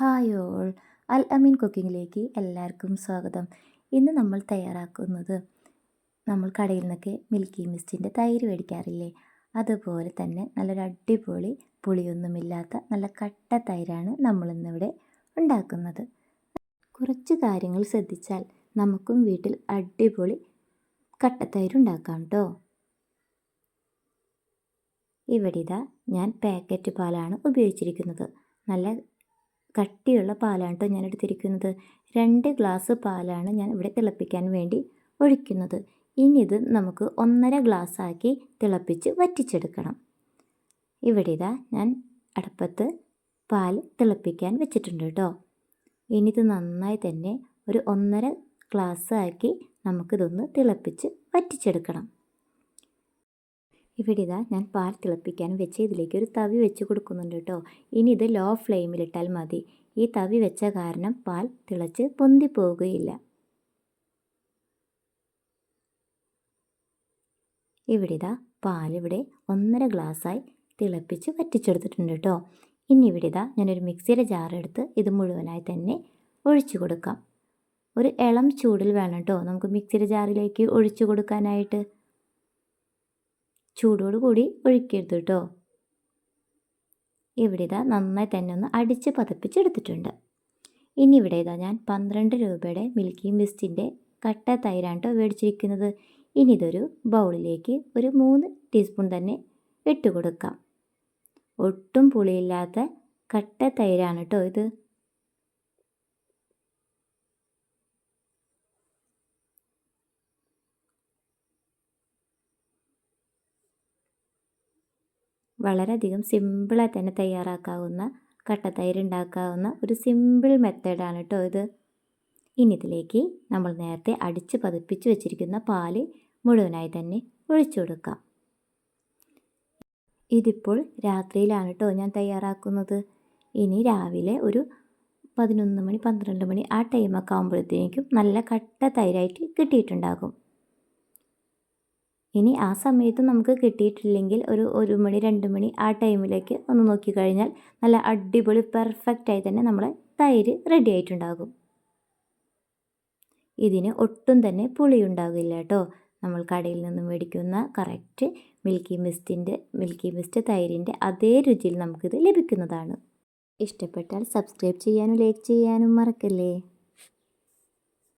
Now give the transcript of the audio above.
Hi all. അൽ അമീൻ കുക്കിങ്ങിലേക്ക് എല്ലാവർക്കും സ്വാഗതം. ഇന്ന് നമ്മൾ തയ്യാറാക്കുന്നത് നമ്മൾ കടയിൽ നിന്നൊക്കെ മിൽക്കി മിസ്റ്റിന്റെ തൈര് മേടിക്കാറില്ലേ? അതുപോലെ തന്നെ നല്ലൊരു അടിപൊളി പുളിയൊന്നുമില്ലാത്ത നല്ല കട്ട തൈരാണ് നമ്മളിന്നിവിടെ ഉണ്ടാക്കുന്നത്. കുറച്ച് കാര്യങ്ങൾ ശ്രദ്ധിച്ചാൽ നമുക്കും വീട്ടിൽ അടിപൊളി കട്ടത്തൈര് ഉണ്ടാക്കാം കേട്ടോ ഇവിടെ ഇതാ ഞാൻ പാക്കറ്റ് പാലാണ് ഉപയോഗിച്ചിരിക്കുന്നത്. നല്ല കട്ടിയുള്ള പാലാണ് കേട്ടോ ഞാൻ എടുത്തിരിക്കുന്നത് രണ്ട് ഗ്ലാസ് പാലാണ് ഞാൻ ഇവിടെ തിളപ്പിക്കാൻ വേണ്ടി ഒഴിക്കുന്നത്. ഇനി ഇത് നമുക്ക് ഒന്നര ഗ്ലാസ് ആക്കി തിളപ്പിച്ച് വറ്റിച്ചെടുക്കണം. ഇവിടെ ഇതാ ഞാൻ അടുപ്പത്ത് പാൽ തിളപ്പിക്കാൻ വെച്ചിട്ടുണ്ട് കേട്ടോ ഇനി ഇത് നന്നായി തന്നെ ഒരു ഒന്നര ഗ്ലാസ് ആക്കി നമുക്കിതൊന്ന് തിളപ്പിച്ച് വറ്റിച്ചെടുക്കണം. ഇവിടെ ഇതാ ഞാൻ പാൽ തിളപ്പിക്കാൻ വെച്ച് ഇതിലേക്ക് ഒരു തവി വെച്ച് കൊടുക്കുന്നുണ്ട് കേട്ടോ. ഇനി ഇത് ലോ ഫ്ലെയിമിലിട്ടാൽ മതി. ഈ തവി വെച്ച കാരണം പാൽ തിളച്ച് പൊന്തി പോവുകയില്ല. ഇവിടെ ഇതാ പാലിവിടെ ഒന്നര ഗ്ലാസ്സായി തിളപ്പിച്ച് വറ്റിച്ചെടുത്തിട്ടുണ്ട് കേട്ടോ. ഇനി ഇവിടെ ഇതാ ഞാനൊരു മിക്സിയുടെ ജാറെടുത്ത് ഇത് മുഴുവനായി തന്നെ ഒഴിച്ചു കൊടുക്കാം. ഒരു ഇളം ചൂടിൽ വേണം കേട്ടോ നമുക്ക് മിക്സിയുടെ ജാറിലേക്ക് ഒഴിച്ചു കൊടുക്കാനായിട്ട്. ചൂടോട് കൂടി ഒഴിക്കരുത് കേട്ടോ ഇവിടെ ഇതാ നന്നായി തന്നെ ഒന്ന് അടിച്ച് പതപ്പിച്ചെടുത്തിട്ടുണ്ട്. ഇനി ഇവിടെ ഇതാ ഞാൻ പന്ത്രണ്ട് രൂപയുടെ മിൽക്കി മിസ്റ്റിന്റെ കട്ട തൈരാണ് കേട്ടോ മേടിച്ചിരിക്കുന്നത്. ഇനി ഇതൊരു ബൗളിലേക്ക് ഒരു മൂന്ന് ടീസ്പൂൺ തന്നെ ഇട്ട് കൊടുക്കാം. ഒട്ടും പുളിയില്ലാത്ത കട്ട തൈരാണ് കേട്ടോ ഇത്. വളരെയധികം സിമ്പിളായി തന്നെ തയ്യാറാക്കാവുന്ന കട്ടത്തൈര് ഉണ്ടാക്കാവുന്ന ഒരു സിമ്പിൾ മെത്തേഡാണ് കേട്ടോ ഇത്. ഇനി ഇതിലേക്ക് നമ്മൾ നേരത്തെ അടിച്ച് പതിപ്പിച്ച് വെച്ചിരിക്കുന്ന പാൽ മുഴുവനായി തന്നെ ഒഴിച്ചു കൊടുക്കാം. ഇതിപ്പോൾ രാത്രിയിലാണ് കേട്ടോ ഞാൻ തയ്യാറാക്കുന്നത്. ഇനി രാവിലെ ഒരു പതിനൊന്ന് മണി പന്ത്രണ്ട് മണി ആ ടൈമൊക്കെ ആകുമ്പോഴത്തേക്കും നല്ല കട്ട തൈരായിട്ട് കിട്ടിയിട്ടുണ്ടാകും. ഇനി ആ സമയത്ത് നമുക്ക് കിട്ടിയിട്ടില്ലെങ്കിൽ ഒരു ഒരു മണി രണ്ട് മണി ആ ടൈമിലേക്ക് ഒന്ന് നോക്കിക്കഴിഞ്ഞാൽ നല്ല അടിപൊളി പെർഫെക്റ്റായി തന്നെ നമ്മൾ തൈര് റെഡി ആയിട്ടുണ്ടാകും. ഇതിന് ഒട്ടും തന്നെ പുളി ഉണ്ടാകില്ല കേട്ടോ. നമ്മൾ കടയിൽ നിന്ന് മേടിക്കുന്ന കറക്റ്റ് മിൽക്കി മിസ്റ്റിന്റെ മിൽക്കി മിസ്റ്റ് തൈരിന്റെ അതേ രുചിയിൽ നമുക്കിത് ലഭിക്കുന്നതാണ്. ഇഷ്ടപ്പെട്ടാൽ സബ്സ്ക്രൈബ് ചെയ്യാനും ലൈക്ക് ചെയ്യാനും മറക്കല്ലേ?